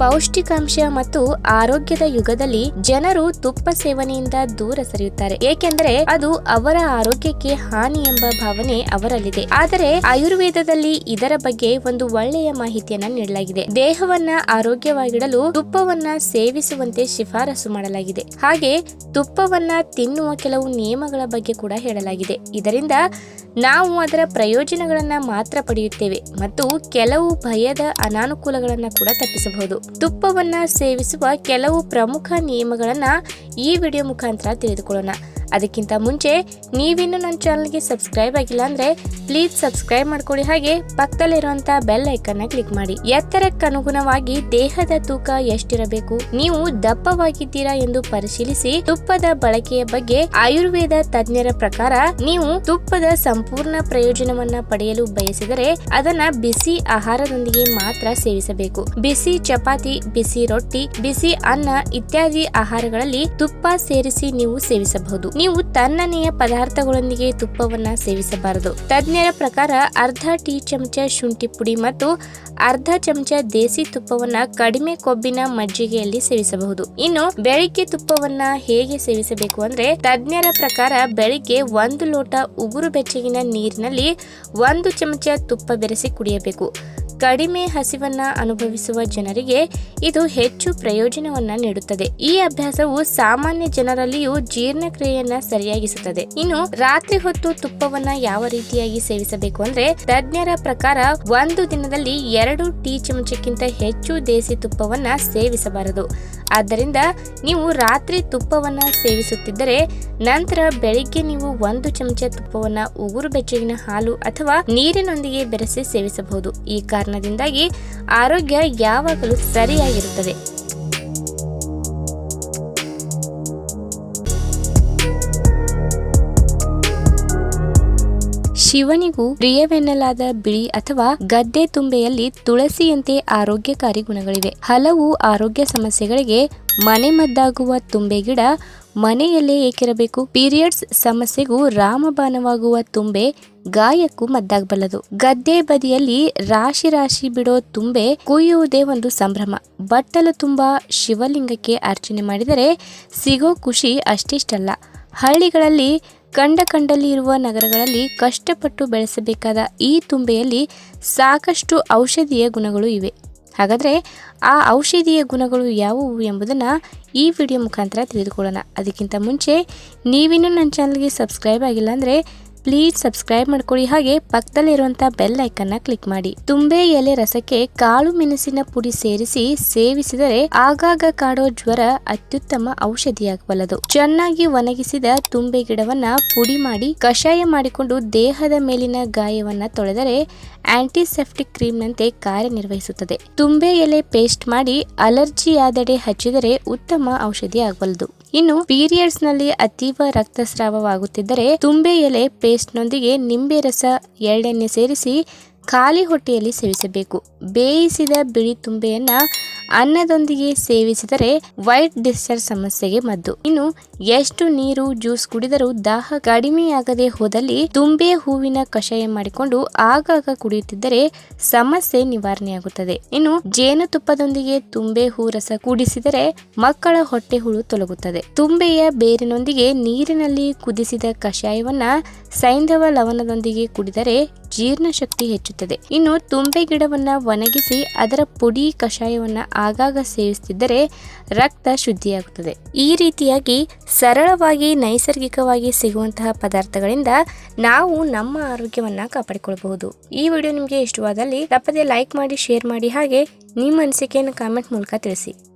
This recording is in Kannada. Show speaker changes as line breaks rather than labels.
ಪೌಷ್ಟಿಕಾಂಶ ಮತ್ತು ಆರೋಗ್ಯದ ಯುಗದಲ್ಲಿ ಜನರು ತುಪ್ಪ ಸೇವನೆಯಿಂದ ದೂರ ಸರಿಯುತ್ತಾರೆ. ಏಕೆಂದರೆ ಅದು ಅವರ ಆರೋಗ್ಯಕ್ಕೆ ಹಾನಿ ಎಂಬ ಭಾವನೆ ಅವರಲ್ಲಿದೆ. ಆದರೆ ಆಯುರ್ವೇದದಲ್ಲಿ ಇದರ ಬಗ್ಗೆ ಒಂದು ಒಳ್ಳೆಯ ಮಾಹಿತಿಯನ್ನ ನೀಡಲಾಗಿದೆ. ದೇಹವನ್ನ ಆರೋಗ್ಯವಾಗಿಡಲು ತುಪ್ಪವನ್ನ ಸೇವಿಸುವಂತೆ ಶಿಫಾರಸು ಮಾಡಲಾಗಿದೆ. ಹಾಗೆ ತುಪ್ಪವನ್ನ ತಿನ್ನುವ ಕೆಲವು ನಿಯಮಗಳ ಬಗ್ಗೆ ಕೂಡ ಹೇಳಲಾಗಿದೆ. ಇದರಿಂದ ನಾವು ಅದರ ಪ್ರಯೋಜನಗಳನ್ನು ಮಾತ್ರ ಪಡೆಯುತ್ತೇವೆ ಮತ್ತು ಕೆಲವು ಭಯದ ಅನಾನುಕೂಲಗಳನ್ನು ಕೂಡ ತಪ್ಪಿಸಬಹುದು. ತುಪ್ಪವನ್ನ ಸೇವಿಸುವ ಕೆಲವು ಪ್ರಮುಖ ನಿಯಮಗಳನ್ನು ಈ ವಿಡಿಯೋ ಮುಖಾಂತರ ತಿಳಿದುಕೊಳ್ಳೋಣ. ಅದಕ್ಕಿಂತ ಮುಂಚೆ ನೀವಿನ್ನು ನನ್ನ ಚಾನಲ್ಗೆ ಸಬ್ಸ್ಕ್ರೈಬ್ ಆಗಿಲ್ಲ ಅಂದರೆ ಪ್ಲೀಸ್ ಸಬ್ಸ್ಕ್ರೈಬ್ ಮಾಡ್ಕೊಳ್ಳಿ. ಹಾಗೆ ಪಕ್ಕದಲ್ಲಿರುವಂಥ ಬೆಲ್ ಐಕನ್ನ ಕ್ಲಿಕ್ ಮಾಡಿ. ಎತ್ತರಕ್ಕನುಗುಣವಾಗಿ ದೇಹದ ತೂಕ ಎಷ್ಟಿರಬೇಕು? ನೀವು ದಪ್ಪವಾಗಿದ್ದೀರಾ ಎಂದು ಪರಿಶೀಲಿಸಿ ತುಪ್ಪದ ಬಳಕೆಯ ಬಗ್ಗೆ ಆಯುರ್ವೇದ ತಜ್ಞರ ಪ್ರಕಾರ ನೀವು ತುಪ್ಪದ ಸಂಪೂರ್ಣ ಪ್ರಯೋಜನವನ್ನ ಪಡೆಯಲು ಬಯಸಿದರೆ ಅದನ್ನ ಬಿಸಿ ಆಹಾರದೊಂದಿಗೆ ಮಾತ್ರ ಸೇವಿಸಬೇಕು. ಬಿಸಿ ಚಪಾತಿ, ಬಿಸಿ ರೊಟ್ಟಿ, ಬಿಸಿ ಅನ್ನ ಇತ್ಯಾದಿ ಆಹಾರಗಳಲ್ಲಿ ತುಪ್ಪ ಸೇರಿಸಿ ನೀವು ಸೇವಿಸಬಹುದು. ನೀವು ತಣ್ಣನೆಯ ಪದಾರ್ಥಗಳೊಂದಿಗೆ ತುಪ್ಪವನ್ನು ಸೇವಿಸಬಾರದು. ತಜ್ಞರ ಪ್ರಕಾರ ಅರ್ಧ ಟೀ ಚಮಚ ಶುಂಠಿ ಪುಡಿ ಮತ್ತು ಅರ್ಧ ಚಮಚ ದೇಸಿ ತುಪ್ಪವನ್ನು ಕಡಿಮೆ ಕೊಬ್ಬಿನ ಮಜ್ಜಿಗೆಯಲ್ಲಿ ಸೇವಿಸಬಹುದು. ಇನ್ನು ಬೆಳಿಗ್ಗೆ ತುಪ್ಪವನ್ನ ಹೇಗೆ ಸೇವಿಸಬೇಕು ಅಂದ್ರೆ ತಜ್ಞರ ಪ್ರಕಾರ ಬೆಳಿಗ್ಗೆ ಒಂದು ಲೋಟ ಉಗುರು ಬೆಚ್ಚಗಿನ ನೀರಿನಲ್ಲಿ ಒಂದು ಚಮಚ ತುಪ್ಪ ಬೆರೆಸಿ ಕುಡಿಯಬೇಕು. ಕಡಿಮೆ ಹಸಿವನ್ನ ಅನುಭವಿಸುವ ಜನರಿಗೆ ಇದು ಹೆಚ್ಚು ಪ್ರಯೋಜನವನ್ನ ನೀಡುತ್ತದೆ. ಈ ಅಭ್ಯಾಸವು ಸಾಮಾನ್ಯ ಜನರಲ್ಲಿಯೂ ಜೀರ್ಣಕ್ರಿಯೆಯನ್ನ ಸರಿಯಾಗಿಸುತ್ತದೆ. ಇನ್ನು ರಾತ್ರಿ ಹೊತ್ತು ತುಪ್ಪವನ್ನ ಯಾವ ರೀತಿಯಾಗಿ ಸೇವಿಸಬೇಕು ಅಂದ್ರೆ ತಜ್ಞರ ಪ್ರಕಾರ ಒಂದು ದಿನದಲ್ಲಿ ಎರಡು ಟೀ ಚಮಚಕ್ಕಿಂತ ಹೆಚ್ಚು ದೇಸಿ ತುಪ್ಪವನ್ನ ಸೇವಿಸಬಾರದು. ಆದ್ದರಿಂದ ನೀವು ರಾತ್ರಿ ತುಪ್ಪವನ್ನ ಸೇವಿಸುತ್ತಿದ್ದರೆ ನಂತರ ಬೆಳಿಗ್ಗೆ ನೀವು ಒಂದು ಚಮಚ ತುಪ್ಪವನ್ನ ಉಗುರು ಬೆಚ್ಚಗಿನ ಹಾಲು ಅಥವಾ ನೀರಿನೊಂದಿಗೆ ಬೆರೆಸಿ ಸೇವಿಸಬಹುದು. ಈ ಕಾರಣದಿಂದಾಗಿ ಆರೋಗ್ಯ ಯಾವಾಗಲೂ ಸರಿಯಾಗಿರುತ್ತದೆ. ಶಿವನಿಗೂ ಪ್ರಿಯವೆನ್ನಲಾದ ಬಿಳಿ ಅಥವಾ ಗದ್ದೆ ತುಂಬೆಯಲ್ಲಿ ತುಳಸಿಯಂತೆ ಆರೋಗ್ಯಕಾರಿ ಗುಣಗಳಿವೆ. ಹಲವು ಆರೋಗ್ಯ ಸಮಸ್ಯೆಗಳಿಗೆ ಮನೆಮದ್ದಾಗುವ ತುಂಬೆ ಗಿಡ ಮನೆಯಲ್ಲೇ ಏಕಿರಬೇಕು. ಪೀರಿಯಡ್ಸ್ ಸಮಸ್ಯೆಗೂ ರಾಮಬಾಣವಾಗುವ ತುಂಬೆ ಗಾಯಕ್ಕೂ ಮದ್ದಾಗಬಲ್ಲದು. ಗದ್ದೆ ಬದಿಯಲ್ಲಿ ರಾಶಿ ರಾಶಿ ಬಿಡೋ ತುಂಬೆ ಕುಯ್ಯುವುದೇ ಒಂದು ಸಂಭ್ರಮ. ಬಟ್ಟಲು ತುಂಬ ಶಿವಲಿಂಗಕ್ಕೆ ಅರ್ಚನೆ ಮಾಡಿದರೆ ಸಿಗೋ ಖುಷಿ ಅಷ್ಟಿಷ್ಟಲ್ಲ. ಹಳ್ಳಿಗಳಲ್ಲಿ ಕಂಡ ಕಂಡಲ್ಲಿ ಇರುವ ನಗರಗಳಲ್ಲಿ ಕಷ್ಟಪಟ್ಟು ಬೆಳೆಸಬೇಕಾದ ಈ ತುಂಬೆಯಲ್ಲಿ ಸಾಕಷ್ಟು ಔಷಧೀಯ ಗುಣಗಳು ಇವೆ. ಹಾಗಾದರೆ ಆ ಔಷಧೀಯ ಗುಣಗಳು ಯಾವುವು ಎಂಬುದನ್ನು ಈ ವಿಡಿಯೋ ಮುಖಾಂತರ ತಿಳಿದುಕೊಳ್ಳೋಣ. ಅದಕ್ಕಿಂತ ಮುಂಚೆ ನೀವಿನ್ನೂ ನನ್ನ ಚಾನಲ್ಗೆ ಸಬ್ಸ್ಕ್ರೈಬ್ ಆಗಿಲ್ಲ ಅಂದರೆ ಪ್ಲೀಸ್ ಸಬ್ಸ್ಕ್ರೈಬ್ ಮಾಡ್ಕೊಳ್ಳಿ ಹಾಗೆ ಪಕ್ಕದಲ್ಲಿರುವಂತಹ ಬೆಲ್ ಐಕನ್ನ ಕ್ಲಿಕ್ ಮಾಡಿ. ತುಂಬೆ ಎಲೆ ರಸಕ್ಕೆ ಕಾಳು ಮೆಣಸಿನ ಪುಡಿ ಸೇರಿಸಿ ಸೇವಿಸಿದರೆ ಆಗಾಗ ಕಾಡೋ ಜ್ವರ ಅತ್ಯುತ್ತಮ ಔಷಧಿಯಾಗಬಲ್ಲದು. ಚೆನ್ನಾಗಿ ಒಣಗಿಸಿದ ತುಂಬೆ ಗಿಡವನ್ನ ಪುಡಿ ಮಾಡಿ ಕಷಾಯ ಮಾಡಿಕೊಂಡು ದೇಹದ ಮೇಲಿನ ಗಾಯವನ್ನ ತೊಳೆದರೆ ಆಂಟಿಸೆಪ್ಟಿಕ್ ಕ್ರೀಮ್ನಂತೆ ಕಾರ್ಯನಿರ್ವಹಿಸುತ್ತದೆ. ತುಂಬೆ ಎಲೆ ಪೇಸ್ಟ್ ಮಾಡಿ ಅಲರ್ಜಿಯಾದಡೆ ಹಚ್ಚಿದರೆ ಉತ್ತಮ ಔಷಧಿ ಆಗಬಲ್ಲದು. ಇನ್ನು ಪೀರಿಯಡ್ಸ್ನಲ್ಲಿ ಅತೀವ ರಕ್ತಸ್ರಾವವಾಗುತ್ತಿದ್ದರೆ ತುಂಬೆ ಎಲೆ ಪೇಸ್ಟ್ನೊಂದಿಗೆ ನಿಂಬೆ ರಸ ಎಳ್ಳೆಣ್ಣೆ ಸೇರಿಸಿ ಖಾಲಿ ಹೊಟ್ಟೆಯಲ್ಲಿ ಸೇವಿಸಬೇಕು. ಬೇಯಿಸಿದ ಬಿಳಿ ತುಂಬೆಯನ್ನ ಅನ್ನದೊಂದಿಗೆ ಸೇವಿಸಿದರೆ ವೈಟ್ ಡಿಸ್ಚಾರ್ಜ್ ಸಮಸ್ಯೆಗೆ ಮದ್ದು. ಇನ್ನು ಎಷ್ಟು ನೀರು, ಜ್ಯೂಸ್ ಕುಡಿದರೂ ದಾಹ ಕಡಿಮೆಯಾಗದೆ ಹೋದಲ್ಲಿ ತುಂಬೆ ಹೂವಿನ ಕಷಾಯ ಮಾಡಿಕೊಂಡು ಆಗಾಗ ಕುಡಿಯುತ್ತಿದ್ದರೆ ಸಮಸ್ಯೆ ನಿವಾರಣೆಯಾಗುತ್ತದೆ. ಇನ್ನು ಜೇನುತುಪ್ಪದೊಂದಿಗೆ ತುಂಬೆ ಹೂ ರಸ ಕುಡಿಸಿದರೆ ಮಕ್ಕಳ ಹೊಟ್ಟೆ ಹುಳು ತೊಲಗುತ್ತದೆ. ತುಂಬೆಯ ಬೇರಿನೊಂದಿಗೆ ನೀರಿನಲ್ಲಿ ಕುದಿಸಿದ ಕಷಾಯವನ್ನ ಸೈಂಧವ ಲವಣದೊಂದಿಗೆ ಕುಡಿದರೆ ಜೀರ್ಣಶಕ್ತಿ ಹೆಚ್ಚುತ್ತದೆ. ಇನ್ನು ತುಂಬೆ ಗಿಡವನ್ನ ಒಣಗಿಸಿ ಅದರ ಪುಡಿ ಕಷಾಯವನ್ನ ಆಗಾಗ ಸೇವಿಸುತ್ತಿದ್ದರೆ ರಕ್ತ ಶುದ್ಧಿಯಾಗುತ್ತದೆ. ಈ ರೀತಿಯಾಗಿ ಸರಳವಾಗಿ, ನೈಸರ್ಗಿಕವಾಗಿ ಸಿಗುವಂತಹ ಪದಾರ್ಥಗಳಿಂದ ನಾವು ನಮ್ಮ ಆರೋಗ್ಯವನ್ನ ಕಾಪಾಡಿಕೊಳ್ಳಬಹುದು ಈ ವಿಡಿಯೋ ನಿಮಗೆ ಇಷ್ಟವಾದಲ್ಲಿ ತಪ್ಪದೆ ಲೈಕ್ ಮಾಡಿ ಶೇರ್ ಮಾಡಿ ಹಾಗೆ ನಿಮ್ಮ ಅನಿಸಿಕೆಯನ್ನು ಕಾಮೆಂಟ್ ಮೂಲಕ ತಿಳಿಸಿ.